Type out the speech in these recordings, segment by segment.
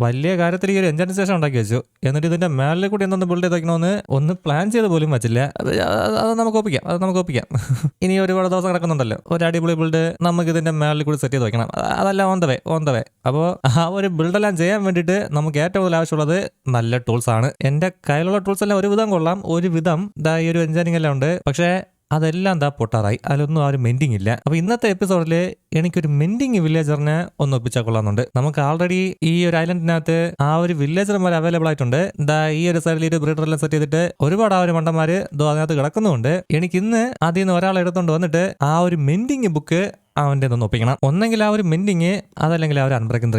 വലിയ കാര്യത്തിൽ ഈ ഒരു എഞ്ചിൻ സ്റ്റേഷൻ ഉണ്ടാക്കി വെച്ചു. എന്നിട്ട് ഇതിന്റെ മേളിൽ കൂടി എന്തൊന്ന് ബിൽഡ് ചെയ്ത് വെക്കണമെന്ന് ഒന്ന് പ്ലാൻ ചെയ്ത് പോലും വെച്ചില്ല. അത് നമുക്ക് ഒപ്പിക്കാം അത് നമുക്ക് ഒപ്പിക്കാം. ഇനി ഒരുപാട് ദിവസം കിടക്കുന്നുണ്ടല്ലോ. ഒരു അടിപൊളി ബിൽഡ് നമുക്ക് ഇതിന്റെ മേളിൽ കൂടി സെറ്റ് ചെയ്ത് വെക്കണം. അതല്ല on the way on way അപ്പോൾ ആ ഒരു ബിൽഡെല്ലാം ചെയ്യാൻ വേണ്ടിയിട്ട് നമുക്ക് ഏറ്റവും കൂടുതൽ ആവശ്യമുള്ളത് നല്ല ടൂൾസ് ആണ്. എന്റെ കയ്യിലുള്ള ടൂൾസ് എല്ലാം ഒരുവിധം കൊള്ളാം. ഒരുവിധം ദാ ഈ ഒരു എഞ്ചിനീയറിംഗ് എല്ലാം ഉണ്ട്. പക്ഷേ അതെല്ലാം എന്താ പൊട്ടാറായി. അതിലൊന്നും ആ ഒരു മെൻഡിങ് ഇല്ല. അപ്പൊ ഇന്നത്തെ എപ്പിസോഡിൽ എനിക്കൊരു മെൻഡിങ് വില്ലേജറിനെ ഒന്ന് ഒപ്പിച്ചാൽ കൊള്ളാമെന്നുണ്ട്. നമുക്ക് ആൾറെഡി ഈ ഒരു ഐലൻഡിനകത്ത് ആ ഒരു വില്ലേജർമാർ അവൈലബിൾ ആയിട്ടുണ്ട്. എന്താ ഈ ഒരു സൈഡിൽ ഒരു ബ്രീഡറെല്ലാം സെറ്റ് ചെയ്തിട്ട് ഒരുപാട് ആ ഒരു മണ്ടന്മാര് അതിനകത്ത് കിടക്കുന്നുണ്ട് എനിക്ക് ഇന്ന് അതിൽ നിന്ന് ഒരാളെ വന്നിട്ട് ആ ഒരു മെൻഡിങ് ബുക്ക് അവന്റെ ഒന്ന് ഒപ്പിക്കണം. ഒന്നെങ്കിൽ ആ ഒരു മിന്നിങ് അതല്ലെങ്കിൽ ആ ഒരു അൺബ്രേക്കിംഗ്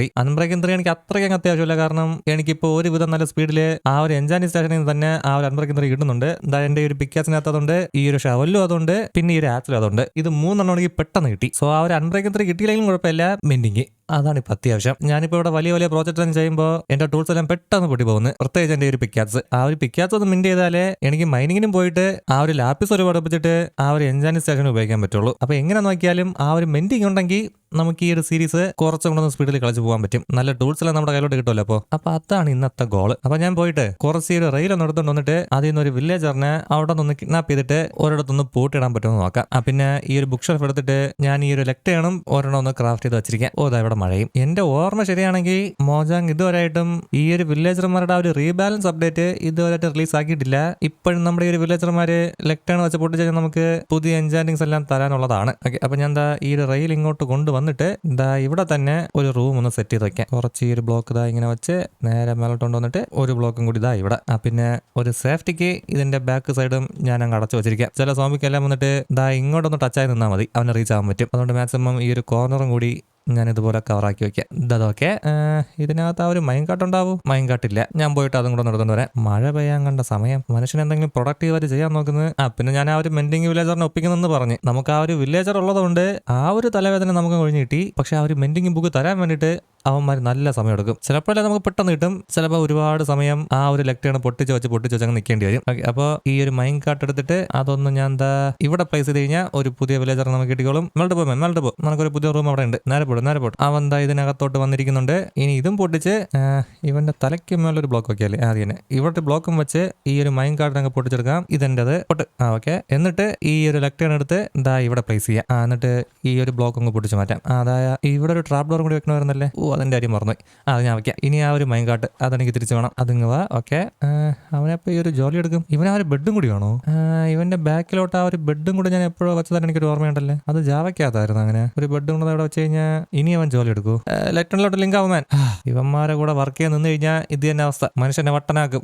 ത്രീ എനിക്ക് അത്രയ്ക്കും അത്യാവശ്യമില്ല. കാരണം എനിക്കിപ്പോൾ ഒരുവിധം നല്ല സ്പീഡിൽ ആ ഒരു എൻജാനി സ്റ്റേഷനിൽ നിന്ന് തന്നെ ആ ഒരു അൺബ്രേക്കിംഗ് ത്രീ കിട്ടുന്നുണ്ട്. എന്റെ ഒരു പിക്കാസിനകത്ത് ഈ ഒരു ഷവലും അതുണ്ട് പിന്നെ ഈ ഒരു ആറ്റിലും അതുണ്ട്. ഇത് മൂന്നെണ്ണം ആണെങ്കിൽ പെട്ടെന്ന് കിട്ടി. സോ ആ ഒരു അൺബ്രേക്കിംഗ് ത്രീ കിട്ടിയില്ലെങ്കിലും കുഴപ്പമില്ല. മെൻഡിങ് അതാണ് ഇപ്പൊ അത്യാവശ്യം. ഞാനിപ്പോ ഇവിടെ വലിയ വലിയ പ്രോജക്റ്റ് എല്ലാം ചെയ്യുമ്പോൾ എന്റെ ടൂൾസ് എല്ലാം പെട്ടെന്ന് പൊട്ടി പോകുന്നു. പ്രത്യേകിച്ച് എന്റെ ഒരു പിക്കാസ് ആ ഒരു പിക്കാസ് ഒന്ന് മിൻഡ് ചെയ്താലേ എനിക്ക് മൈനിങ്ങിനും പോയിട്ട് ആ ഒരു ലാപ്പിസ് ഒരു പഠിപ്പിച്ചിട്ട് ആ ഒരു എൻജാനി സ്റ്റേഷൻ ഉപയോഗിക്കാൻ പറ്റുള്ളൂ. അപ്പൊ എങ്ങനെ നോക്കിയാലും ആ ഒരു മെന്റിങ് ഉണ്ടെങ്കിൽ നമുക്ക് ഈ ഒരു സീരീസ് കുറച്ചും കൂടെ സ്പീഡിൽ കളിച്ചു പോകാൻ പറ്റും. നല്ല ടൂൾസ് എല്ലാം നമ്മുടെ കയ്യിലോട്ട് കിട്ടുമല്ലോ അപ്പോൾ അപ്പൊ അതാണ് ഇന്നത്തെ ഗോൾ അപ്പൊ ഞാൻ പോയിട്ട് കുറച്ച് ഈ ഒരു റെയിൽ ഒന്ന് എടുത്തുകൊണ്ട് വന്നിട്ട് അതിൽ നിന്ന് ഒരു വില്ലേജറിനെ അവിടെ നിന്ന് കിഡ്നാപ്പ് ചെയ്തിട്ട് ഒരിടത്തൊന്ന് പൂട്ടിടാൻ പറ്റുമെന്ന് നോക്കാം. പിന്നെ ഈ ഒരു ബുക്ക് ഷെൽഫ് എടുത്തിട്ട് ഞാൻ ഈ ഒരു ലെക്ടേണും ഒരെണ്ണം ഒന്ന് ക്രാഫ്റ്റ് ചെയ്ത് വെച്ചിരിക്കാം. ഓ ഇവിടെ മഴയും. എന്റെ ഓർമ്മ ശരിയാണെങ്കിൽ മോജാങ് ഇതുവരെയായിട്ടും ഈ ഒരു വില്ലേജർമാരുടെ ആ ഒരു റീബാലൻസ് അപ്ഡേറ്റ് ഇതുവരെയായിട്ട് റിലീസ് ആക്കിയിട്ടില്ല. ഇപ്പോഴും നമ്മുടെ ഈ ഒരു വില്ലേജർമാര് ലെക്ടേൺ വെച്ച് പൊട്ടിച്ച് നമുക്ക് പുതിയ എൻചാന്റിങ്സ് എല്ലാം തരാനുള്ളതാണ്. ഓക്കെ അപ്പൊ ഞാൻ എന്താ ഈ ഒരു റെയിൽ ഇങ്ങോട്ട് കൊണ്ടുവന്നിട്ട് ദാ ഇവിടെ തന്നെ ഒരു റൂം ഒന്ന് സെറ്റ് ചെയ്ത് വെക്കാം. കുറച്ച് ഈ ഒരു ബ്ലോക്ക് ഇതാ ഇങ്ങനെ വെച്ച് നേരെ മേലോട്ടോണ്ട് വന്നിട്ട് ഒരു ബ്ലോക്കും കൂടി ഇതാ ഇവിടെ. ആ പിന്നെ ഒരു സേഫ്റ്റിക്ക് ഇതിന്റെ ബാക്ക് സൈഡും ഞാൻ അങ്ങ് അടച്ചു വെച്ചിരിക്കാം. ചില സോമിക്കെല്ലാം വന്നിട്ട് ഇതാ ഇങ്ങോട്ടൊന്ന് ടച്ചായി നിന്നാൽ മതി. അവനെ റീച്ച് ആവാൻ പറ്റും. അതുകൊണ്ട് മാക്സിമം ഈ ഒരു കോർണറും കൂടി ഞാൻ ഇതുപോലെ കവറാക്കി വെക്കാം. ഇതൊക്കെ ഇതിനകത്ത് ആ ഒരു മൈൻകാട്ടുണ്ടാവും. മൈൻകാട്ടില്ല. മൈൻ കാട്ടില്ല ഞാൻ പോയിട്ട് അതും കൂടെ നടന്നു വരാം. മഴ പെയ്യാൻ കണ്ട സമയം. മനുഷ്യൻ എന്തെങ്കിലും പ്രൊഡക്റ്റീവായിട്ട് ചെയ്യാൻ നോക്കുന്നത്. ആ പിന്നെ ഞാൻ ആ ഒരു മെൻഡിങ് വില്ലേജറിനെ ഒപ്പിക്കുന്നെന്ന് പറഞ്ഞ്. നമുക്ക് ആ ഒരു വില്ലേജർ ഉള്ളതുകൊണ്ട് ആ ഒരു തലവേദന നമുക്ക് കഴിഞ്ഞ് കിട്ടി. പക്ഷെ ആ ഒരു മെൻഡിങ് ബുക്ക് തരാൻ വേണ്ടിയിട്ട് അവന്മാർ നല്ല സമയം എടുക്കും. ചിലപ്പോഴല്ലേ നമുക്ക് പെട്ടെന്ന് കിട്ടും. ചിലപ്പോൾ ഒരുപാട് സമയം ആ ഒരു ലെക്ടേണ് പൊട്ടിച്ച് വെച്ച് പൊട്ടിച്ച് വെച്ച് അങ്ങ് നിൽക്കേണ്ടി വരും. ഓക്കെ അപ്പോൾ ഈ ഒരു മൈൻ കാർട്ട് എടുത്തിട്ട് അതൊന്നും ഞാൻ എന്താ ഇവിടെ പ്ലേസ് ചെയ്ത് കഴിഞ്ഞാൽ ഒരു പുതിയ വില്ലേജർ നമുക്ക് കിട്ടിക്കോളും. മെൽട്ട് പോ മെൽട്ട് പോ. നമുക്കൊരു പുതിയ റൂം അവിടെ ഉണ്ട്. നേരെ പോടും നേരെ പോടും അവൻ എന്താ ഇതിനകത്തോട്ട് വന്നിരിക്കുന്നുണ്ട്. ഇനി ഇതും പൊട്ടിച്ച് ഇവന്റെ തലയ്ക്ക് മേലൊരു ബ്ലോക്ക് വെക്കിയാലേ ആദ്യം തന്നെ. ഇവിടെ ബ്ലോക്കും വെച്ച് ഈ ഒരു മൈൻ കാർഡ് അങ്ങ് പൊട്ടിച്ചെടുക്കാം. ഇതെന്റെത് പൊട്ട്. ആ ഓക്കെ. എന്നിട്ട് ഈ ഒരു ലെക്ടേൺ എടുത്ത് എന്താ ഇവിടെ പ്ലേസ് ചെയ്യാം. എന്നിട്ട് ഈ ഒരു ബ്ലോക്ക് അങ്ങ് പൊട്ടിച്ച് മാറ്റാം. അതായത് ഇവിടെ ഒരു ട്രാപ്പ് ഡോർ കൂടി വെക്കണമായിരുന്നല്ലേ? ഓ അതിന്റെ കാര്യം മറന്നു ആ അത് ഞാൻ വയ്ക്കാം ഇനി ആ ഒരു മൈൻ കാർട്ട് അതെനിക്ക് തിരിച്ചു വേണം. അതിങ്ങ് വാ. ഓക്കെ. അവനപ്പോ ഈ ഒരു ജോലി എടുക്കും. ഇവൻ ആ ഒരു ബെഡും കൂടി വേണോ ഇവന്റെ ബാക്കിലോട്ട് ആ ഒരു ബെഡും കൂടി ഞാൻ എപ്പോഴും വെച്ചതാണ് എനിക്കൊരു ഓർമ്മയുണ്ടല്ലേ? അത് ജാവയ്ക്കകത്തായിരുന്നു അങ്ങനെ. ഒരു ബെഡും കൂടെ അവിടെ വെച്ച് കഴിഞ്ഞാൽ ഇനി അവൻ ജോലി എടുക്കൂ ലെറ്ററിലോട്ട് ലിങ്ക് ആവുമാൻ ഇവന്മാരെ കൂടെ വർക്ക് ചെയ്യാൻ നിന്ന് കഴിഞ്ഞാൽ ഇത് തന്നെ അവസ്ഥ. മനുഷ്യനെ വട്ടനാക്കും.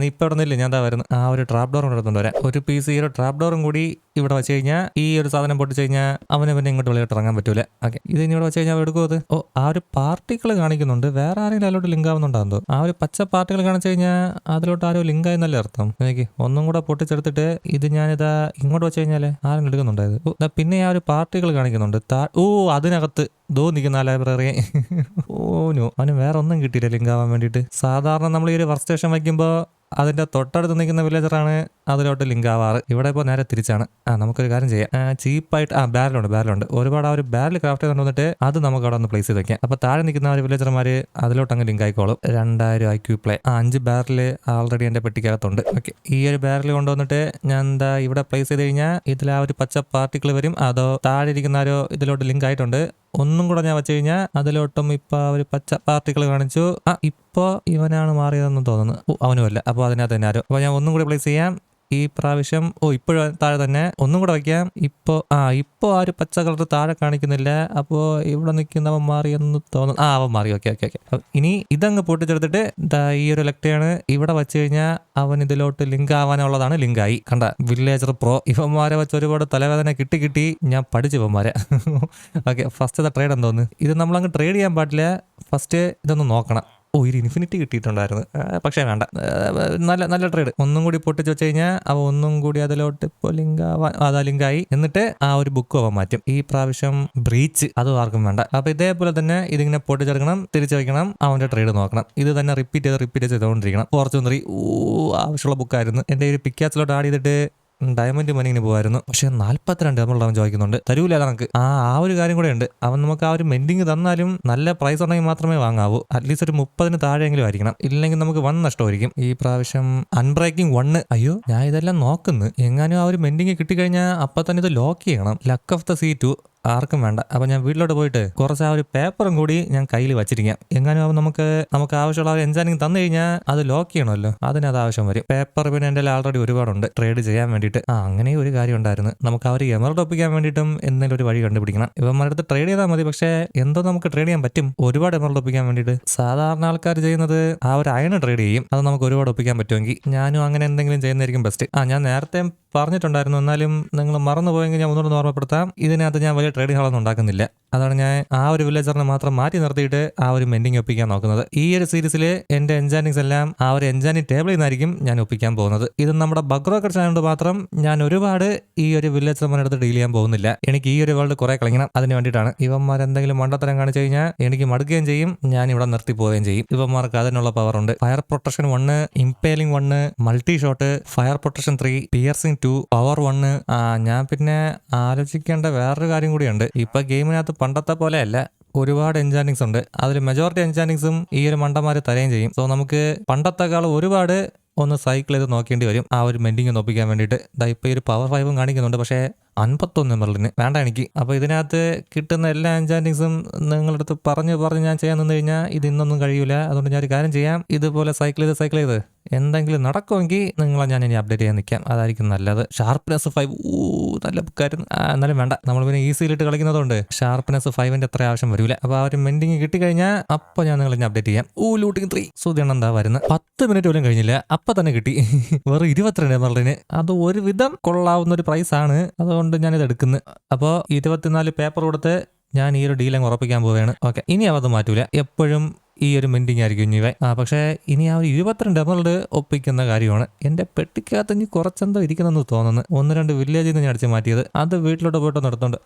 നീ ഇപ്പം ഇവിടെ നിന്നില്ലേ ഞാൻ എന്താ വരുന്നത് ആ ഒരു ട്രാപ്പ് ഡോറും കൂടെ എടുത്തുകൊണ്ട് വരാം. ഒരു പീസ് ഈ ഒരു ട്രാപ്പ് ഡോറും കൂടി ഇവിടെ വെച്ച് കഴിഞ്ഞാൽ ഈ ഒരു സാധനം പൊട്ടിച്ച് കഴിഞ്ഞാൽ അവന് പിന്നെ ഇങ്ങോട്ട് വെളിയോട്ട് ഇറങ്ങാൻ പറ്റൂല. ഓക്കെ. ഇത് ഇനി ഇവിടെ വെച്ച് കഴിഞ്ഞാൽ എടുക്കും അത്? ഓ ആ ഒരു പാർട്ടിക്കിൾ കാണിക്കുന്നുണ്ട്. വേറെ ആരെങ്കിലും അതിലോട്ട് ലിങ്ക് ആവുന്നുണ്ടാകുന്നോ ആ ഒരു പച്ച പാർട്ടികൾ കാണിച്ചു കഴിഞ്ഞാൽ അതിലോട്ട് ആരോ ലിങ്ക് ആയെന്നല്ലേ അർത്ഥം? എനിക്ക് ഒന്നും കൂടെ പൊട്ടിച്ചെടുത്തിട്ട് ഇത് ഞാനിതാ ഇങ്ങോട്ട് വെച്ച് കഴിഞ്ഞാൽ ആരെങ്കിലും എടുക്കുന്നുണ്ടായത് പിന്നെ ആ ഒരു പാർട്ടികൾ കാണിക്കുന്നുണ്ട്. ഓ അതിനകത്ത് ദോ നിൽക്കുന്ന ലൈബ്രറി ഓ നോ. അവന് വേറെ ഒന്നും കിട്ടിയില്ല ലിങ്ക് ആവാൻ വേണ്ടിയിട്ട്. സാധാരണ നമ്മൾ ഈ ഒരു വർക്ക് സ്റ്റേഷൻ വയ്ക്കുമ്പോൾ അതിന്റെ തൊട്ടടുത്ത് നിൽക്കുന്ന വില്ലേജറാണ് അതിലോട്ട് ലിങ്ക് ആവാറ് ഇവിടെ ഇപ്പോൾ നേരെ തിരിച്ചാണ്. ആ നമുക്കൊരു കാര്യം ചെയ്യാം. ചീപ്പായിട്ട് ആ ബാരലുണ്ട് ബാരലുണ്ട് ഒരുപാട് ആ ഒരു ബാരൽ ക്രാഫ്റ്റ് ചെയ്ത് വന്നിട്ട് അത് നമുക്ക് അവിടെ ഒന്ന് പ്ലേസ് ചെയ്ത് വെക്കാം. അപ്പോൾ താഴെ നിൽക്കുന്ന ആ ഒരു വില്ലേജർമാർ അതിലോട്ട് അങ്ങ് ലിങ്ക് ആയിക്കോളും രണ്ടായിരം ഐ ക്യൂ പ്ലേ ആ അഞ്ച് ബാരൽ ആൾറെഡി എന്റെ പെട്ടിക്കകത്തുണ്ട്. ഓക്കെ ഈ ഒരു ബാരൽ കൊണ്ടുവന്നിട്ട് ഞാൻ എന്താ ഇവിടെ പ്ലേസ് ചെയ്ത് കഴിഞ്ഞാൽ ഇതിൽ ആ ഒരു പച്ച പാർട്ടിക്കിൾ വരും. അതോ താഴെ ഇരിക്കുന്ന ആരോ ഇതിലോട്ട് ലിങ്ക് ആയിട്ടുണ്ട് ഒന്നും കൂടെ ഞാൻ വെച്ച് കഴിഞ്ഞാൽ അതിലോട്ടും ഇപ്പൊ ഒരു പച്ച പാർട്ടിക്കിൾ കാണിച്ചു. ആ ഇവനാണ് മാറിയതെന്ന് തോന്നുന്നു. അവനുമല്ല. അപ്പോൾ അതിനകത്ത് തന്നെ ആരും അപ്പോൾ ഞാൻ ഒന്നും കൂടി പ്ലേസ് ചെയ്യാം. ഈ പ്രാവശ്യം ഓ ഇപ്പോഴും താഴെ തന്നെ. ഒന്നും കൂടെ വയ്ക്കാം ഇപ്പോൾ ആ ഇപ്പോൾ ആ ഒരു പച്ച കളർ താഴെ കാണിക്കുന്നില്ല. അപ്പോൾ ഇവിടെ നിൽക്കുന്നവൻ മാറിയെന്ന് തോന്നുന്നു. ആ അവൻ മാറി. Okay okay okay. ഇനി ഇതങ്ങ് പൊട്ടിച്ചെടുത്തിട്ട് ഈ ഒരു ലെക്ടയാണ് ഇവിടെ വെച്ച് കഴിഞ്ഞാൽ അവൻ ഇതിലോട്ട് ലിങ്ക് ആവാനുള്ളതാണ് ലിങ്കായി കണ്ട വില്ലേജർ പ്രോ ഇവന്മാരെ വെച്ച് ഒരുപാട് തലവേദന കിട്ടി കിട്ടി ഞാൻ പഠിച്ചു ഇവന്മാരെ. ഓക്കെ ഫസ്റ്റ് ട്രേഡ് എന്തോന്ന്? ഇത് നമ്മളങ്ങ് ട്രേഡ് ചെയ്യാൻ പാടില്ല. ഫസ്റ്റ് ഇതൊന്ന് നോക്കണം. ഓ ഒരു ഇൻഫിനിറ്റി കിട്ടിയിട്ടുണ്ടായിരുന്നു. പക്ഷേ വേണ്ട. നല്ല നല്ല ട്രേഡ് ഒന്നും കൂടി പൊട്ടിച്ച് വെച്ച് കഴിഞ്ഞാൽ അവ ഒന്നും കൂടി അതിലോട്ട് ഇപ്പോൾ ലിങ്ക് ആവാൻ അതാ ലിങ്കായി എന്നിട്ട് ആ ഒരു ബുക്ക് അവൻ മാറ്റും. ഈ പ്രാവശ്യം ബ്രീച്ച് അത് ആർക്കും വേണ്ട. അപ്പൊ ഇതേപോലെ തന്നെ ഇതിങ്ങനെ പൊട്ടിച്ചെടുക്കണം തിരിച്ചു വയ്ക്കണം അവന്റെ ട്രേഡ് നോക്കണം. ഇത് തന്നെ റിപ്പീറ്റ് ചെയ്ത് റിപ്പീറ്റ് ചെയ്തുകൊണ്ടിരിക്കണം ഫോർച്യൂൺ ഓ ആവശ്യമുള്ള ബുക്കായിരുന്നു എന്റെ ഒരു പിക്കാച്ചിലോട്ട് ആഡ് ചെയ്തിട്ട് ഡയമണ്ട് മനിങ്ങിന് പോകുമായിരുന്നു പക്ഷെ നാല്പത്തിരണ്ട് നമ്മൾ അവൻ ചോദിക്കുന്നുണ്ട്. തരൂല നമുക്ക്. ആ ആ ഒരു കാര്യം കൂടെ ഉണ്ട്. അവൻ നമുക്ക് ആ ഒരു മെൻഡിങ് തന്നാലും നല്ല പ്രൈസ് ഉണ്ടെങ്കിൽ മാത്രമേ വാങ്ങാവൂ. അറ്റ്ലീസ്റ്റ് ഒരു മുപ്പതിന് താഴെയെങ്കിലും ആയിരിക്കണം. ഇല്ലെങ്കിൽ നമുക്ക് വൺ നഷ്ടമായിരിക്കും. ഈ പ്രാവശ്യം അൺബ്രേക്കിംഗ് വണ്ണ് അയ്യോ ഞാൻ ഇതെല്ലാം നോക്കുന്നു. എങ്ങാനും ആ ഒരു മെൻഡിങ് കിട്ടിക്കഴിഞ്ഞാൽ അപ്പൊ തന്നെ ഇത് ലോക്ക് ചെയ്യണം. Luck of the sea two ആർക്കും വേണ്ട. അപ്പൊ ഞാൻ വീട്ടിലോട്ട് പോയിട്ട് കുറച്ച് ആ ഒരു പേപ്പറും കൂടി ഞാൻ കയ്യിൽ വെച്ചിരിക്കാം. എങ്ങാനും അവൻ നമുക്ക് നമുക്ക് ആവശ്യമുള്ള ഒരു എൻജാനിങ് തന്നു കഴിഞ്ഞാൽ അത് ലോക്ക് ചെയ്യണമല്ലോ. അതിന് അത് ആവശ്യം വരും. പേപ്പർ പിന്നെ എന്റെ ആൾറെഡി ഒരുപാടുണ്ട്. ട്രേഡ് ചെയ്യാൻ വേണ്ടിയിട്ട്. ആ അങ്ങനെ ഒരു കാര്യം ഉണ്ടായിരുന്നു. നമുക്ക് ആ ഒരു എമറഡ് ഒപ്പിക്കാൻ വേണ്ടിയിട്ടും എന്തെങ്കിലും ഒരു വഴി കണ്ടുപിടിക്കണം. ഇവന്മാരുടെ അടുത്ത് ട്രേഡ് ചെയ്താൽ മതി. പക്ഷേ എന്തോ നമുക്ക് ട്രേഡ് ചെയ്യാൻ പറ്റും. ഒരുപാട് എമറോട്ട് ഒപ്പിക്കാൻ വേണ്ടിയിട്ട്. സാധാരണ ആൾക്കാർ ചെയ്യുന്നത് ആ ഒരു അയണ് ട്രേഡ് ചെയ്യും. അത് നമുക്ക് ഒരുപാട് ഒപ്പിക്കാൻ പറ്റുമെങ്കിൽ. ഞാനും അങ്ങനെ എന്തെങ്കിലും ചെയ്യുന്നതായിരിക്കും ബെസ്റ്റ് ആ ഞാൻ നേരത്തെ പറഞ്ഞിട്ടുണ്ടായിരുന്നു. എന്നാലും നിങ്ങൾ മറന്നുപോയെങ്കിൽ ഞാൻ ഒന്നുകൂടെ ഓർമ്മപ്പെടുത്താം. ഇതിനകത്ത് ഞാൻ വലിയ ട്രേഡിംഗ് ഹാളൊന്നും ഉണ്ടാക്കുന്നില്ല. അതാണ് ഞാൻ ആ ഒരു വില്ലേജറിനെ മാത്രം മാറ്റി നിർത്തിയിട്ട് ആ ഒരു മെൻഡിങ് ഒപ്പിക്കാൻ നോക്കുന്നത്. ഈ ഒരു സീരീസിൽ എന്റെ എൻജാനിങ്സ് എല്ലാം ആ ഒരു എൻജാനിങ് ടേബിളിൽ നിന്നായിരിക്കും ഞാൻ ഒപ്പിക്കാൻ പോകുന്നത്. ഇത് നമ്മുടെ ബഗ്രോക്കർ ചാനലുകൊണ്ട് മാത്രം ഞാൻ ഒരുപാട് ഈ ഒരു വില്ലേജർമാരുടെ അടുത്ത് ഡീൽ ചെയ്യാൻ പോകുന്നില്ല. എനിക്ക് ഈ ഒരു വേൾഡ് കുറെ കളിക്കണം. അതിന് വേണ്ടിയിട്ടാണ്. ഇവന്മാർ എന്തെങ്കിലും മണ്ടത്തരം കാണിച്ചു കഴിഞ്ഞാൽ എനിക്ക് മടുക്കുകയും ചെയ്യും. ഞാൻ ഇവിടെ നിർത്തി പോവുകയും ചെയ്യും. ഇവന്മാർക്ക് അതിനുള്ള പവർ ഉണ്ട്. Fire protection one impaling one multishot fire protection three piercing two power one ഞാൻ പിന്നെ ആലോചിക്കേണ്ട വേറൊരു കാര്യം കൂടിയുണ്ട്. ഇപ്പൊ ഗെയിമിനകത്ത് പണ്ടത്തെ പോലെ അല്ല ഒരുപാട് എൻജാനിങ്സ് ഉണ്ട്. അതിൽ മെജോറിറ്റി എൻജാനിങ്സും ഈ ഒരു മണ്ടന്മാർ തരുകയും ചെയ്യും. സോ നമുക്ക് പണ്ടത്തെക്കാൾ ഒരുപാട് ഒന്ന് സൈക്കിൾ ചെയ്ത് നോക്കേണ്ടി വരും. ആ ഒരു മെൻഡിങ് ഒന്ന് ഒപ്പിക്കാൻ വേണ്ടിയിട്ട്. ദാ ഇപ്പോൾ ഈ ഒരു പവർ ഫൈവും കാണിക്കുന്നുണ്ട്. പക്ഷേ അൻപത്തൊന്ന് മെറിലിന് വേണ്ട എനിക്ക്. അപ്പോൾ ഇതിനകത്ത് കിട്ടുന്ന എല്ലാ എൻചാന്റിങ്സും നിങ്ങളുടെ അടുത്ത് പറഞ്ഞ് പറഞ്ഞ് ഞാൻ ചെയ്യാൻ നിന്ന് കഴിഞ്ഞാൽ ഇത് ഇന്നൊന്നും കഴിയൂല. അതുകൊണ്ട് ഞാൻ ഒരു കാര്യം ചെയ്യാം. ഇതുപോലെ സൈക്കിൾ ചെയ്ത് സൈക്കിൾ ചെയ്ത് എന്തെങ്കിലും നടക്കുമെങ്കിൽ നിങ്ങളെ ഞാൻ ഇനി അപ്ഡേറ്റ് ചെയ്യാൻ നിൽക്കാം. അതായിരിക്കും നല്ലത്. ഷാർപ്പ്നെസ് ഫൈവ് ഊ നല്ല ബുക്കായിരുന്നു എന്നാലും വേണ്ട. നമ്മൾ പിന്നെ ഈസിയിലിട്ട് കളിക്കുന്നതുകൊണ്ട് ഷാർപ്പ്നെസ് ഫൈവിന്റെ അത്ര ആവശ്യം വരില്ല അപ്പോൾ ആ ഒരു മെൻഡിങ് കിട്ടിക്കഴിഞ്ഞാൽ അപ്പോൾ ഞാൻ നിങ്ങളെ അപ്ഡേറ്റ് ചെയ്യാം. ഊ ലൂട്ടിങ് ത്രീ സുധിയാണ് എന്താ വരുന്നത്. പത്ത് മിനിറ്റ് പോലും കഴിഞ്ഞില്ല. അപ്പം തന്നെ കിട്ടി. വെറും ഇരുപത്തിരണ്ട് എന്നുള്ളതിന്. അത് ഒരുവിധം കൊള്ളാവുന്ന ഒരു പ്രൈസ് ആണ്. അതുകൊണ്ട് ഞാനിത് എടുക്കുന്നത് അപ്പോൾ ഇരുപത്തിനാല് പേപ്പർ കൊടുത്ത് ഞാൻ ഈ ഒരു ഡീൽ അങ്ങ് ഉറപ്പിക്കാൻ പോവുകയാണ്. ഓക്കെ ഇനി അവത് മാറ്റൂല. എപ്പോഴും ഈ ഒരു മിന്റിങ് ആയിരിക്കും ഇവ. ആ പക്ഷേ ഇനി ആ ഒരു ഇരുപത്തിരണ്ട് എന്നുള്ളത് ഒപ്പിക്കുന്ന കാര്യമാണ്. എന്റെ പെട്ടിക്കകത്ത് ഇനി കുറച്ചെന്തോ ഇരിക്കുന്നെന്ന് തോന്നുന്നു. ഒന്ന് രണ്ട് വില്ലേജിൽ നിന്ന് ഞാൻ അടിച്ച് മാറ്റിയത്. അത് വീട്ടിലോട്ട് പോയിട്ട് നടത്തുന്നുണ്ട്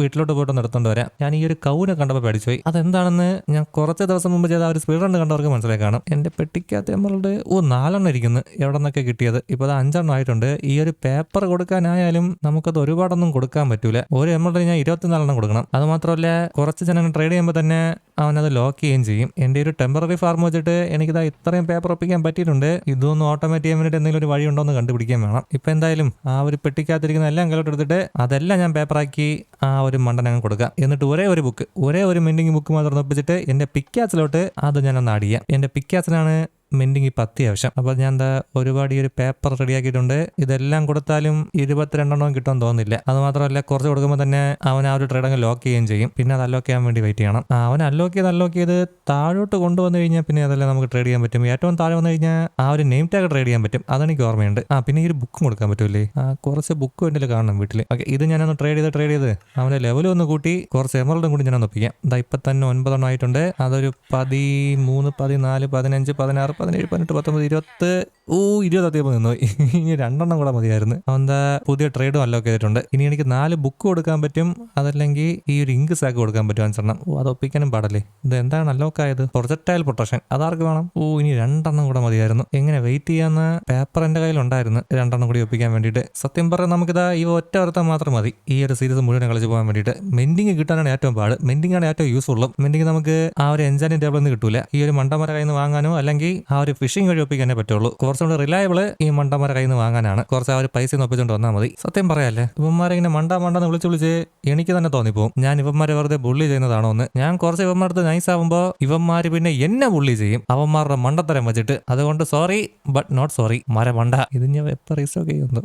വീട്ടിലോട്ട് പോയിട്ട് നടത്തുകൊണ്ട് വരാം. ഞാൻ ഈ ഒരു കൗന കണ്ടപ്പോൾ പേടിച്ചു പോയി അതെന്താണെന്ന് ഞാൻ കുറച്ച് ദിവസം മുമ്പ് ചെയ്ത ഒരു സ്പീഡ് റൺ കണ്ടവർക്ക് മനസ്സിലായി കാണും എന്റെ പെട്ടിക്കകത്ത് നമ്മളുടെ ഓ നാലെണ്ണം ഇരിക്കുന്നു. എവിടെ നിന്നൊക്കെ കിട്ടിയത്? ഇപ്പോൾ അത് അഞ്ചെണ്ണം ആയിട്ടുണ്ട്. ഈ ഒരു പേപ്പർ കൊടുക്കാനായാലും നമുക്കത് ഒരുപാടൊന്നും കൊടുക്കാൻ പറ്റൂല. ഒരു എമറൽഡിന് ഞാൻ ഇരുപത്തിനാലെണ്ണം കൊടുക്കണം. അത് മാത്രമല്ല കുറച്ച് ജനങ്ങൾ ട്രേഡ് ചെയ്യുമ്പോൾ തന്നെ അവനത് ലോക്ക് ചെയ്യുകയും ചെയ്യും. എന്റെ ഒരു ടെമ്പററി ഫാർം വെച്ചിട്ട് എനിക്കിതാ ഇത്രയും പേപ്പർ ഒപ്പിക്കാൻ പറ്റിയിട്ടുണ്ട്. ഇതൊന്നും ഓട്ടോമേറ്റ് ചെയ്യാൻ എന്തെങ്കിലും ഒരു വഴി ഉണ്ടോ എന്ന് കണ്ടുപിടിക്കാൻ വേണം. ഇപ്പം എന്തായാലും ആ ഒരു പെട്ടിക്കകത്തിരിക്കുന്ന എല്ലാം കലോട്ട് എടുത്തിട്ട് അതെല്ലാം ഞാൻ പേപ്പറാക്കി ആ ഒരു മണ്ടൻ കൊടുക്കാം. എന്നിട്ട് ഒരേ ഒരു ബുക്ക് ഒരേ ഒരു മെൻഡിങ് ബുക്ക് മാത്രം ഒപ്പിച്ചിട്ട് എന്റെ പിക്കാസിലോട്ട് അത് ഞാനൊന്ന് ആഡ് ചെയ്യാം എന്റെ പിക്കാസിനാണ് മെൻഡിങ് ഇപ്പം അത്യാവശ്യം അപ്പോൾ ഞാൻ എന്താ ഒരുപാട് ഈ ഒരു പേപ്പർ റെഡിയാക്കിയിട്ടുണ്ട് ഇതെല്ലാം കൊടുത്താലും ഇരുപത്തിരണ്ടെണ്ണം കിട്ടുമെന്ന് തോന്നുന്നില്ല. അത് മാത്രമല്ല കുറച്ച് കൊടുക്കുമ്പോൾ തന്നെ അവൻ ആ ഒരു ട്രേഡ് അങ്ങ് ലോക്ക് ചെയ്യുകയും ചെയ്യും. പിന്നെ അത് അലോക്ക് ചെയ്യാൻ വേണ്ടി വെയിറ്റ് ചെയ്യണം. അവൻ അലോക്ക് ചെയ്ത് അലോക്ക് ചെയ്ത് താഴോട്ട് കൊണ്ടുവന്നു കഴിഞ്ഞാൽ പിന്നെ അതെല്ലാം നമുക്ക് ട്രേഡ് ചെയ്യാൻ പറ്റും. ഏറ്റവും താഴെ വന്നു കഴിഞ്ഞാൽ ആ ഒരു നെയിം ടാഗ് ട്രേഡ് ചെയ്യാൻ പറ്റും. അതെനിക്ക് ഓർമ്മയുണ്ട്. ആ പിന്നെ ഈ ഒരു ബുക്കും കൊടുക്കാൻ പറ്റുമല്ലേ ആ കുറച്ച് ബുക്ക് എന്റെ കാണണം വീട്ടിൽ ഓക്കെ ഇത് ഞാനൊന്ന് ട്രേഡ് ചെയ്ത് ട്രേഡ് ചെയ്ത് അവന്റെ ലെവൽ ഒന്ന് കൂട്ടി കുറച്ച് എമറൽഡും കൂടി ഞാനൊന്ന് ഒപ്പിക്കാം. ഇതാ ഇപ്പം തന്നെ ഒൻപതെണ്ണം ആയിട്ടുണ്ട്. അതൊരു പതിമൂന്ന് പതിനാല് പതിനഞ്ച് പതിനാറ് പതിനേഴ് പതിനെട്ട് പത്തൊമ്പത് ഇരുപത്ത് ഓ ഇരുപതാം നിന്ന് ഇനി രണ്ടെണ്ണം കൂടെ മതിയായിരുന്നു. അവന്താ പുതിയ ട്രേഡും അലോക്ക് ചെയ്തിട്ടുണ്ട്. ഇനി എനിക്ക് നാല് ബുക്ക് കൊടുക്കാൻ പറ്റും. അതല്ലെങ്കിൽ ഈ ഒരു ഇങ്ക് സാക്ക് കൊടുക്കാൻ പറ്റും അഞ്ചെണ്ണം ഓ അത് ഒപ്പിക്കാനും പാടല്ലേ? ഇത് എന്താണ് അലോക്ക് ആയത്? പ്രൊജക്ടൈൽ പ്രൊട്ടക്ഷൻ അതാർക്ക് വേണം? ഓ ഇനി രണ്ടെണ്ണം കൂടെ മതിയായിരുന്നു. എങ്ങനെ വെയിറ്റ് ചെയ്യാന്ന് പേപ്പർ എന്റെ കയ്യിലുണ്ടായിരുന്നു രണ്ടെണ്ണം കൂടി ഒപ്പിക്കാൻ വേണ്ടിയിട്ട്. സത്യം പറഞ്ഞാൽ നമുക്കിതാ ഈ ഒറ്റ വർത്തം മാത്രം മതി. ഈ ഒരു സീരീസ് മുഴുവൻ കളിച്ച് പോകാൻ വേണ്ടിയിട്ട്. മെൻഡിങ് കിട്ടാനാണ് ഏറ്റവും പാട്. മെൻഡിങ് ആണ് ഏറ്റവും യൂസ്ഫുള്ളും മെൻഡിങ് നമുക്ക് ആ ഒരു എൻജാനിങ് ടേബിൾ നിന്ന് കിട്ടൂല. ഈ ഒരു മണ്ടമര കയ്യിൽ നിന്ന് വാങ്ങാനോ അല്ലെങ്കിൽ ആ ഒരു ഫിഷിംഗ് വഴി ഒപ്പിക്കാനേ പറ്റുള്ളൂ. കുറച്ചുകൂടി റിലയബിൾ ഈ മണ്ടന്മാരെ കയ്യിൽ നിന്ന് വാങ്ങാനാണ്. കുറച്ച് ആ ഒരു പൈസ ഒപ്പിച്ചുകൊണ്ട് വന്നാൽ മതി. സത്യം പറയാല്ലേ ഇവന്മാരെ ഇങ്ങനെ മണ്ട മണ്ടെന്ന് വിളിച്ച് വിളിച്ച് എനിക്ക് തന്നെ തോന്നിപ്പോവും. ഞാൻ ഇവന്മാരെ വെറുതെ ബുള്ളി ചെയ്യുന്നതാണോ എന്ന്. ഞാൻ കുറച്ച് ഇവന്മാരുടെ നൈസ് ആവുമ്പോൾ ഇവന്മാര് പിന്നെ എന്നെ ബുള്ളി ചെയ്യും. അവന്മാരുടെ മണ്ടത്തരം വെച്ചിട്ട്. അതുകൊണ്ട് സോറി ബട്ട് നോട്ട് സോറി മര മണ്ട. ഇത് ഞാൻ എപ്പോൾ റീസ്റ്റോക്ക് ചെയ്യുന്നു.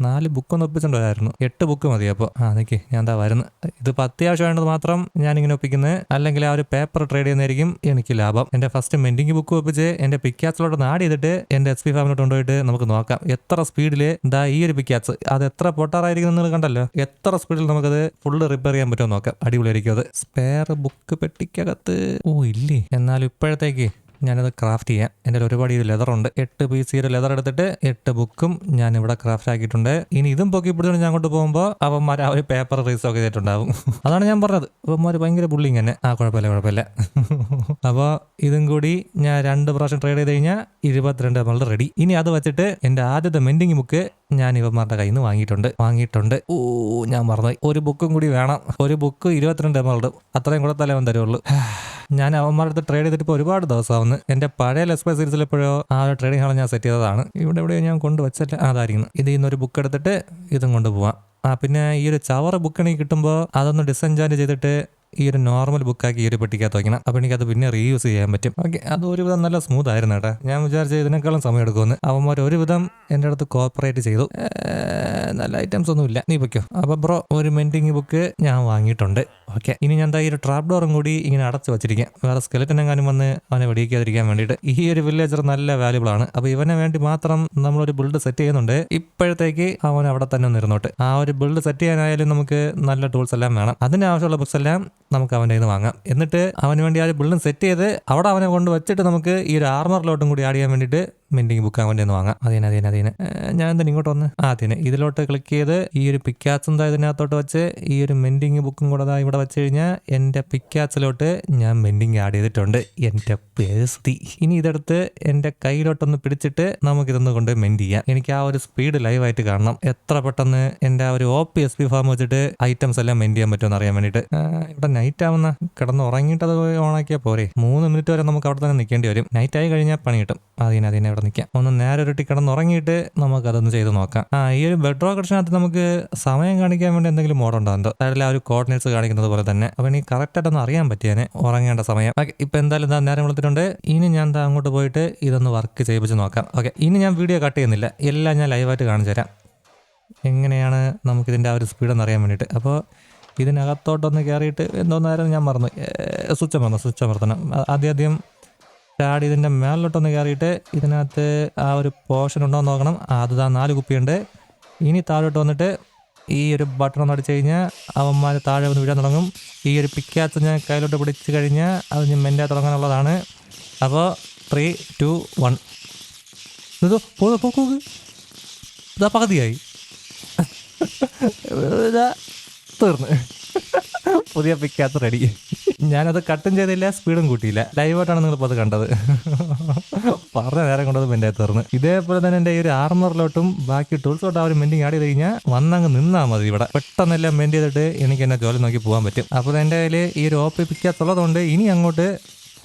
നാല് ബുക്ക് ഒന്ന് ഒപ്പിച്ചുകൊണ്ട് വരായിരുന്നു. എട്ട് ബുക്ക് മതി അപ്പോൾ ആ നിക്ക് ഞാൻ എന്താ വരുന്നത്? ഇതിപ്പോൾ വേണ്ടത് മാത്രം ഞാൻ ഇങ്ങനെ ഒപ്പിക്കുന്നത് അല്ലെങ്കിൽ ആ ഒരു പേപ്പർ ട്രേഡ് ചെയ്യുന്നതായിരിക്കും എനിക്ക് ലാഭം. എന്റെ ഫസ്റ്റ് മെൻഡിങ് ബുക്ക് ഒപ്പിച്ച് എന്റെ പിക്കാസിലോട്ട് നാടി ചെയ്തിട്ട് എന്റെ എസ് പി ഫാമിലോട്ട് കൊണ്ടുപോയിട്ട് നമുക്ക് നോക്കാം. എത്ര സ്പീഡിൽ എന്താ ഈ ഒരു പിക്കാസ് അത് എത്ര പൊട്ടാറായിരിക്കും നിങ്ങൾ കണ്ടല്ലോ. എത്ര സ്പീഡിൽ നമുക്കത് ഫുള്ള് റിപ്പയർ ചെയ്യാൻ പറ്റുമോ നോക്കാം. അടിപൊളിയായിരിക്കും അത്. സ്പെയർ ബുക്ക് പെട്ടിക്കകത്ത്. ഓ ഇല്ലേ. എന്നാലും ഇപ്പോഴത്തേക്ക് ഞാനത് ക്രാഫ്റ്റ് ചെയ്യാം എന്റെ ഒരുപാട് ഈ ലെതറുണ്ട് എട്ട് പീസ് ഈ ഒരു ലെതർ എടുത്തിട്ട് എട്ട് ബുക്കും ഞാൻ ഇവിടെ ക്രാഫ്റ്റ് ആക്കിയിട്ടുണ്ട്. ഇനി ഇതും പൊക്കി പിടിച്ചോണ്ട് ഞാൻ അങ്ങോട്ട് പോകുമ്പോൾ അവന്മാർ ആ ഒരു പേപ്പർ ഒക്കെ ചെയ്തിട്ടുണ്ടാവും. അതാണ് ഞാൻ പറഞ്ഞത്. അവന്മാർ ഭയങ്കര ബുള്ളിങ് തന്നെ. ആ കുഴപ്പമില്ല കുഴപ്പമില്ല. അപ്പോൾ ഇതും കൂടി ഞാൻ രണ്ട് പ്രാവശ്യം ട്രേഡ് ചെയ്ത് കഴിഞ്ഞാൽ ഇരുപത്തിരണ്ട് നമ്മൾ റെഡി ഇനി അത് വെച്ചിട്ട് എന്റെ ആദ്യത്തെ മെൻഡിങ് ബുക്ക് ഞാൻ ഇവന്മാരുടെ കയ്യിൽ നിന്ന് വാങ്ങിയിട്ടുണ്ട്. വാങ്ങിയിട്ടുണ്ട്. ഓ ഞാൻ മറന്നു ഒരു ബുക്കും കൂടി വേണം. ഒരു ബുക്ക് ഇരുപത്തിരണ്ട് എമൗണ്ട്. അത്രയും കൂടെ തലവൻ തരുള്ളൂ. ഞാൻ അവന്മാരുടെ ട്രേഡ് ചെയ്തിട്ട് ഇപ്പോൾ ഒരുപാട് ദിവസമാവുന്നു. എന്റെ പഴയ ലെസ്പേ സീരീസിൽ എപ്പോഴോ ആ ഒരു ട്രേഡിംഗ് ഹാൾ ഞാൻ സെറ്റ് ചെയ്തതാണ്. ഇവിടെ എവിടെയോ ഞാൻ കൊണ്ടുവച്ചല്ല അതായിരിക്കുന്നു. ഇതിൽ നിന്നൊരു ബുക്ക് എടുത്തിട്ട് ഇതും കൊണ്ടുപോവാം. ആ പിന്നെ ഈ ഒരു ചവറ ബുക്ക് എനിക്ക് കിട്ടുമ്പോൾ അതൊന്ന് ഡിസെൻജാന്റ് ചെയ്തിട്ട് ഈ ഒരു നോർമൽ ബുക്കാക്കി ഈ ഒരു പെട്ടിക്കകത്ത് വയ്ക്കണം അപ്പോൾ എനിക്കത് പിന്നെ റീയൂസ് ചെയ്യാൻ പറ്റും. ഓക്കെ അത് ഒരുവിധം നല്ല സ്മൂത്ത് ആയിരുന്നു കേട്ടോ. ഞാൻ വിചാരിച്ചത് ഇതിനേക്കാളും സമയം എടുക്കുമെന്ന്. അവന്മാർ ഒരുവിധം എന്റെ അടുത്ത് കോപ്പറേറ്റ് ചെയ്തു. നല്ല ഐറ്റംസ് ഒന്നും ഇല്ല നീ വെക്കോ അപ്പോൾ ബ്രോ ഒരു മെന്റിങ് ബുക്ക് ഞാൻ വാങ്ങിയിട്ടുണ്ട്. ഓക്കെ ഇനി ഞാൻ ദാ ഈ ട്രാപ്പ് ഡോറും കൂടി ഇങ്ങനെ അടച്ചു വെച്ചിരിക്കാം. വേറെ സ്കെലറ്റൻ എങ്ങാനും വന്ന് അവനെ വെടിയിക്കാതിരിക്കാൻ വേണ്ടിയിട്ട്. ഈ ഒരു വില്ലേജർ നല്ല വാല്യുബിൾ ആണ്. അപ്പോൾ ഇവനെ വേണ്ടി മാത്രം നമ്മൾ ഒരു ബിൽഡ് സെറ്റ് ചെയ്യുന്നുണ്ട്. ഇപ്പോഴത്തേക്ക് അവൻ അവിടെ തന്നെ നിന്നോട്ട്. ആ ഒരു ബിൽഡ് സെറ്റ് ചെയ്യാനായാലും നമുക്ക് നല്ല ടൂൾസ് എല്ലാം വേണം. അതിനാവശ്യമുള്ള ബുക്സ് എല്ലാം നമുക്ക് അവന്റെ നിന്ന് വാങ്ങാം. എന്നിട്ട് അവന് വേണ്ടി ആ ഒരു ബിൽഡിംഗ് സെറ്റ് ചെയ്ത് അവിടെ അവനെ കൊണ്ട് വെച്ചിട്ട് നമുക്ക് ഈ ഒരു ആർമറിലോട്ടും കൂടി ആഡ് ചെയ്യാൻ വേണ്ടിയിട്ട് മെന്റിങ് ബുക്ക് അവന്റെ നിന്ന് വാങ്ങാം. അതിന് അതിന് അതിന്. ഞാൻ എന്തിനാ ഇങ്ങോട്ട് വന്ന് ആ അതിന്. ഇതിലോട്ട് ക്ലിക്ക് ചെയ്ത് ഈ ഒരു പിക്കാച്ചും ഇതിനകത്തോട്ട് വെച്ച് ഈ ഒരു മെൻഡിങ് ബുക്കും കൂടെ ഇവിടെ വെച്ച് കഴിഞ്ഞാൽ എന്റെ പിക്കാച്ചിലോട്ട് ഞാൻ മെൻഡിങ് ആഡ് ചെയ്തിട്ടുണ്ട്. എന്റെ പേസ്തി ഇനി ഇതെടുത്ത് എന്റെ കയ്യിലോട്ടൊന്ന് പിടിച്ചിട്ട് നമുക്കിതൊന്ന് കൊണ്ട് മെൻഡ് ചെയ്യാം. എനിക്ക് ആ ഒരു സ്പീഡ് ലൈവായിട്ട് കാണണം. എത്ര പെട്ടെന്ന് എന്റെ ആ ഒരു O P S P farm വെച്ചിട്ട് ഐറ്റംസ് എല്ലാം മെൻഡ് ചെയ്യാൻ പറ്റുമെന്ന് അറിയാൻ വേണ്ടിയിട്ട്. ഇവിടെ നൈറ്റ് ആവുന്ന കിടന്ന് ഉറങ്ങിയിട്ട് അത് ഓണാക്കിയാൽ പോരെ. മൂന്ന് മിനിറ്റ് വരെ നമുക്ക് അവിടെ തന്നെ നിൽക്കേണ്ടി വരും. നൈറ്റ് ആയി കഴിഞ്ഞാൽ പണി കിട്ടും. അതിന് അതിനെ അവിടെ നിൽക്കാം ഒന്ന് നേരെ ഉരുട്ടി കിടന്ന് ഉറങ്ങിയിട്ട് നമുക്ക് അതൊന്ന് ചെയ്ത് നോക്കാം. ആ ഈ ഒരു ബെഡ് റോക്കക്ഷനകത്ത് നമുക്ക് സമയം കാണിക്കാൻ വേണ്ടി എന്തെങ്കിലും മോഡ് എന്തോ അതായത് ആ ഒരു കോർഡിനേറ്റ്സ് കാണിക്കുന്നത് പോലെ തന്നെ. അപ്പോൾ എനിക്ക് കറക്റ്റായിട്ടൊന്ന് അറിയാൻ പറ്റിയാനെ ഉറങ്ങേണ്ട സമയം. ഓക്കെ ഇപ്പം എന്തായാലും എന്താ നേരം വിളിച്ചിട്ടുണ്ട് ഇനി ഞാൻ അങ്ങോട്ട് പോയിട്ട് ഇതൊന്ന് വർക്ക് ചെയ്യിപ്പിച്ച് നോക്കാം. ഓക്കെ ഇനി ഞാൻ വീഡിയോ കട്ട് ചെയ്യുന്നില്ല. എല്ലാം ഞാൻ ലൈവായിട്ട് കാണിച്ചു തരാം. എങ്ങനെയാണ് നമുക്കിതിന്റെ ആ ഒരു സ്പീഡെന്ന് അറിയാൻ വേണ്ടിയിട്ട്. അപ്പോൾ ഇതിനകത്തോട്ടൊന്ന് കയറിയിട്ട് എന്തോന്നായിരുന്നു ഞാൻ മറന്നു. സ്വിച്ച് അമർന്നു സ്വിച്ച് അമർത്തണം. ആദ്യം ആദ്യം ചാടി ഇതിന്റെ മേളിലോട്ടൊന്ന് കയറിയിട്ട് ഇതിനകത്ത് ആ ഒരു പോർഷൻ ഉണ്ടോ എന്ന് നോക്കണം. അത് താ നാല് കുപ്പിയുണ്ട്. ഇനി താഴോട്ട് വന്നിട്ട് ഈ ഒരു ബട്ടൺ ഒന്ന് അടിച്ചു കഴിഞ്ഞാൽ അവന്മാർ താഴെ വന്ന് വീഴാൻ തുടങ്ങും. ഈ ഒരു പിക്കാത്ത് ഞാൻ കയ്യിലോട്ട് പിടിച്ചു കഴിഞ്ഞാൽ അത് ഞാൻ മെന്റെ തുടങ്ങാനുള്ളതാണ്. അപ്പോൾ ത്രീ ടു വൺ. ഇത് പകുതിയായി. തീർന്ന്. പുതിയ പിക്കാത്ത് റെഡി. ഞാനത് കട്ടും ചെയ്തില്ല സ്പീഡും കൂട്ടിയില്ല. ലൈവായിട്ടാണ് നിങ്ങളിപ്പോൾ അത് കണ്ടത്. പറഞ്ഞ നേരം കൊണ്ടത് മെന്റെ തീർന്ന്. ഇതേപോലെ തന്നെ എന്റെ ഈ ഒരു ആർമറിലോട്ടും ബാക്കി ടൂൾസോട്ട് ആ ഒരു മെന്റിങ് ആഡ് ചെയ്ത് കഴിഞ്ഞാൽ വന്നങ്ങ് നിന്നാൽ മതി ഇവിടെ. പെട്ടെന്നെല്ലാം മെന്റ് ചെയ്തിട്ട് എനിക്ക് എന്നെ ജോലി നോക്കി പോകാൻ പറ്റും. അപ്പോൾ എന്റെ കയ്യിൽ ഈ ഒരു ഓപ്പി പിക്കാത്തുള്ളതുകൊണ്ട് ഇനി അങ്ങോട്ട്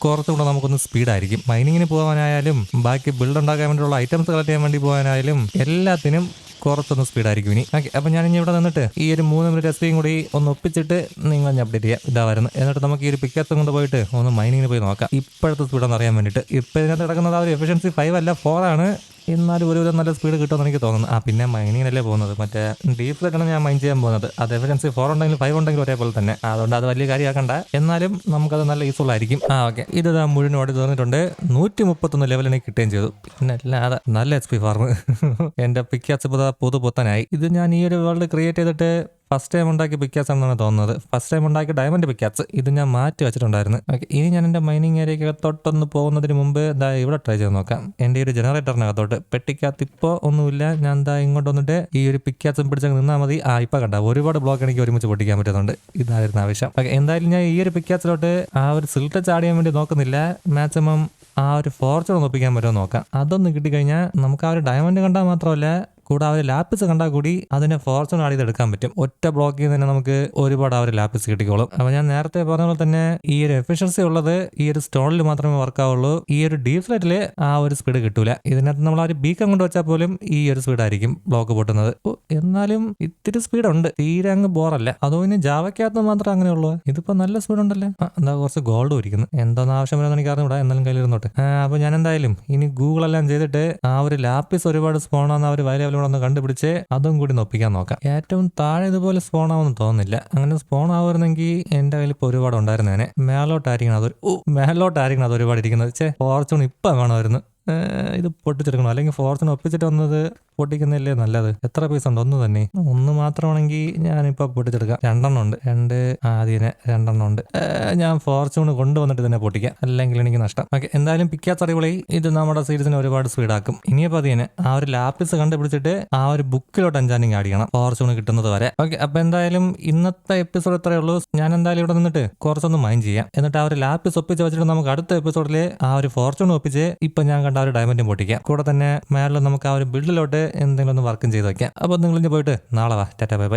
കുറച്ചുകൂടെ നമുക്കൊന്ന് സ്പീഡായിരിക്കും മൈനിങ്ങിന് പോകാനായാലും ബാക്കി ബിൽഡ് ഉണ്ടാക്കാൻ വേണ്ടിയുള്ള ഐറ്റംസ് കളക്ട് ചെയ്യാൻ വേണ്ടി പോകാനായാലും എല്ലാത്തിനും കുറച്ചൊന്ന് സ്പീഡായിരിക്കും ഇനി. ഓക്കെ അപ്പം ഞാൻ ഇനി ഇവിടെ നിന്നിട്ട് ഈ ഒരു മൂന്ന് മിനിറ്റ് എസ്പിയും കൂടി ഒന്ന് ഒപ്പിച്ചിട്ട് നിങ്ങൾ ഞാൻ അപ്ഡേറ്റ് ചെയ്യാം. ഇതാ വരുന്നത്. എന്നിട്ട് നമുക്ക് ഈ ഒരു പിക്കത്ത് കൊണ്ട് പോയിട്ട് ഒന്ന് മൈനിങ്ങിന് പോയി നോക്കാം. ഇപ്പോഴത്തെ സ്പീഡെന്ന് അറിയാൻ വേണ്ടിയിട്ട്. ഇപ്പോൾ ഇതിനകത്ത് കിടക്കുന്നത് ആ ഒരു എഫിഷ്യൻസി ഫൈവ് അല്ല ഫോർ ആണ്. എന്നാലും ഒരു നല്ല സ്പീഡ് കിട്ടുമെന്ന് എനിക്ക് തോന്നുന്നു. ആ പിന്നെ മൈനിങ്ങിനല്ലേ പോകുന്നത്. മറ്റേ ഡീപ്പിലൊക്കെ ഞാൻ മൈൻ ചെയ്യാൻ പോകുന്നത്. അത് എഫിഷ്യൻസി ഫോർ ഉണ്ടെങ്കിലും ഫൈവ് ഉണ്ടെങ്കിലും ഒരേപോലെ തന്നെ. അതുകൊണ്ട് അത് വലിയ കാര്യമാക്കണ്ട. എന്നാലും നമുക്കത് നല്ല യൂസ്ഫുൾ ആയിരിക്കും. ആ ഓക്കെ ഇത് ഞാൻ മുഴുവൻ ഓടി തീർന്നിട്ടുണ്ട്. നൂറ്റി മുപ്പത്തൊന്ന് ലെവൽ എനിക്ക് കിട്ടുകയും ചെയ്തു. പിന്നെ അല്ലാതെ നല്ല എച്ച് പി ഫാർമ് എന്റെ പിക്കാസ് പുതു പുത്തനായി ഇത് ഞാൻ ഈ ഒരു വേൾഡ് ക്രിയേറ്റ് ചെയ്തിട്ട് ഫസ്റ്റ് ടൈം ഉണ്ടാക്കിയ പിക്കാസ് ആണെന്നാണ് തോന്നുന്നത്. ഫസ്റ്റ് ടൈം ഉണ്ടാക്കിയ ഡയമണ്ട് പിക്കാസ് ഇത് ഞാൻ മാറ്റി വെച്ചിട്ടുണ്ടായിരുന്നു. ഓക്കെ ഇനി ഞാൻ എന്റെ മൈനിങ് ഏരിയക്കകത്തോട്ടൊന്ന് പോകുന്നതിന് മുമ്പ് ഇതാ ഇവിടെ ട്രൈ ചെയ്ത് നോക്കാം. എന്റെ ഒരു ജനറേറ്ററിനകത്തോട്ട് പെട്ടിക്കകത്ത് ഇപ്പോൾ ഒന്നുമില്ല. ഞാൻ എന്താ ഇങ്ങോട്ട് വന്നിട്ട് ഈ ഒരു പിക്കാസും പിടിച്ചങ്ങ് നിന്നാൽ മതി. ആ ഇപ്പം കണ്ട. ഒരുപാട് ബ്ലോക്ക് എനിക്ക് ഒരുമിച്ച് പൊട്ടിക്കാൻ പറ്റുന്നുണ്ട്. ഇതായിരുന്നു ആവശ്യം. ഓക്കെ എന്തായാലും ഞാൻ ഈ ഒരു പിക്കാസിലോട്ട് ആ ഒരു സിൽട്ട് ചാടിയാൻ വേണ്ടി നോക്കുന്നില്ല. മാക്സിമം ആ ഒരു ഫോർച്ചർ ഒന്ന് ഒപ്പിക്കാൻ പറ്റുമോ നോക്കാം. അതൊന്ന് കിട്ടിക്കഴിഞ്ഞാൽ നമുക്ക് ആ ഒരു ഡയമണ്ട് കണ്ടാൽ മാത്രമല്ല കൂടെ ആ ഒരു ലാപ്പിസ് കണ്ടാൽ കൂടി അതിനെ ഫോർച്ചൺ ആഡ് ചെയ്തെടുക്കാൻ പറ്റും. ഒറ്റ ബ്ലോക്കിൽ തന്നെ നമുക്ക് ഒരുപാട് ആ ഒരു ലാപ്പിസ് കിട്ടിക്കോളും. അപ്പോൾ ഞാൻ നേരത്തെ പറഞ്ഞ പോലെ തന്നെ ഈ ഒരു എഫിഷ്യൻസി ഉള്ളത് ഈ ഒരു സ്റ്റോണിൽ മാത്രമേ വർക്ക് ആവുള്ളൂ. ഈ ഒരു ഡീപ് ഫ്ലൈറ്റിൽ ആ ഒരു സ്പീഡ് കിട്ടൂല. ഇതിനകത്ത് നമ്മൾ ആ ഒരു ബീക്കം കൊണ്ട് വെച്ചാൽ പോലും ഈ ഒരു സ്പീഡ് ആയിരിക്കും ബ്ലോക്ക് പൊട്ടുന്നത്. എന്നാലും ഇത്തിരി സ്പീഡ് ഉണ്ട്. തീരെ അങ്ങ് ബോറല്ല അതോ ഇനി ജാവയ്ക്കകത്ത് മാത്രം അങ്ങനെ ഉള്ളൂ? ഇതിപ്പോ നല്ല സ്പീഡ് ഉണ്ടല്ലേ? എന്താ കുറച്ച് ഗോൾഡ് ഒരിക്കുന്നു എന്താന്ന് ആവശ്യം വരുന്ന എനിക്ക് അറിഞ്ഞൂടാ. എന്നാലും കയ്യിലിരുന്നോട്ടെ. അപ്പോൾ അപ്പൊ ഞാൻ എന്തായാലും ഇനി ഗൂഗിൾ എല്ലാം ചെയ്തിട്ട് ആ ഒരു ലാപ്പിസ് ഒരുപാട് സ്പോൺ അവർ ആ ഒരു ലെവലിലൂടെ ഒന്ന് കണ്ടുപിടിച്ച് അതും കൂടി നൊപ്പിക്കാൻ നോക്കാം. ഏറ്റവും താഴെ ഇതുപോലെ സ്പോൺ ആവുമെന്ന് തോന്നുന്നില്ല. അങ്ങനെ സ്പോൺ ആവുമായിരുന്നെങ്കിൽ എന്റെ കയ്യിൽ ഇപ്പോൾ ഒരുപാട് ഉണ്ടായിരുന്നേനെ. മേലോട്ടായിരിക്കണം അതൊരു മേലോട്ടായിരിക്കണം അത് ഒരുപാട് ഇരിക്കുന്നത്. ചേ ഫോർച്യൂൺ ഇപ്പം വേണമായിരുന്നു. ഇത് പൊട്ടിച്ചെടുക്കണം? അല്ലെങ്കിൽ ഫോർത്തിന് ഒപ്പിച്ചിട്ട് വന്നത് പൊട്ടിക്കുന്നില്ലേ നല്ലത്? എത്ര പീസ് ഉണ്ട്? ഒന്ന് തന്നെ. ഒന്ന് മാത്രമാണെങ്കിൽ ഞാനിപ്പോൾ പൊട്ടിച്ചെടുക്കാം. രണ്ടെണ്ണം ഉണ്ട്. രണ്ട് ആദ്യനെ രണ്ടെണ്ണം ഉണ്ട്. ഞാൻ ഫോർച്യൂൺ കൊണ്ടുവന്നിട്ട് തന്നെ പൊട്ടിക്കാം. അല്ലെങ്കിൽ എനിക്ക് നഷ്ടം. ഓക്കെ എന്തായാലും പിക്കാത്ത അടിപൊളി. ഇത് നമ്മുടെ സീരീസിന് ഒരുപാട് സ്പീഡാക്കും. ഇനിയിപ്പോൾ അതിനെ ആ ഒരു ലാപ്പിസ് കണ്ടുപിടിച്ചിട്ട് ആ ഒരു ബുക്കിലോട്ട് അഞ്ചാനിങ് ആടിക്കണം ഫോർച്യൂൺ കിട്ടുന്നത് വരെ. ഓക്കെ അപ്പോൾ എന്തായാലും ഇന്നത്തെ എപ്പിസോഡ് ഇത്രയേ ഉള്ളൂ. ഞാൻ എന്തായാലും ഇവിടെ നിന്നിട്ട് കുറച്ചൊന്ന് മൈൻഡ് ചെയ്യാം. എന്നിട്ട് ആ ഒരു ലാപ്പിസ് ഒപ്പിച്ച് വെച്ചിട്ട് നമുക്ക് അടുത്ത എപ്പിസോഡിൽ ആ ഒരു ഫോർച്യൂൺ ഒപ്പിച്ച് ഇപ്പം ഞാൻ കണ്ട ആ ഒരു ഡയമണ്ടും പൊട്ടിക്കാം. കൂടെ തന്നെ മേളിൽ നമുക്ക് ആ ഒരു ബിൽഡിലോട്ട് എന്തെങ്കിലും ഒന്ന് വർക്കും ചെയ്ത് വയ്ക്കാം അപ്പോൾ നിങ്ങൾ പോയിട്ട് നാളെ വാ. Tata bye bye.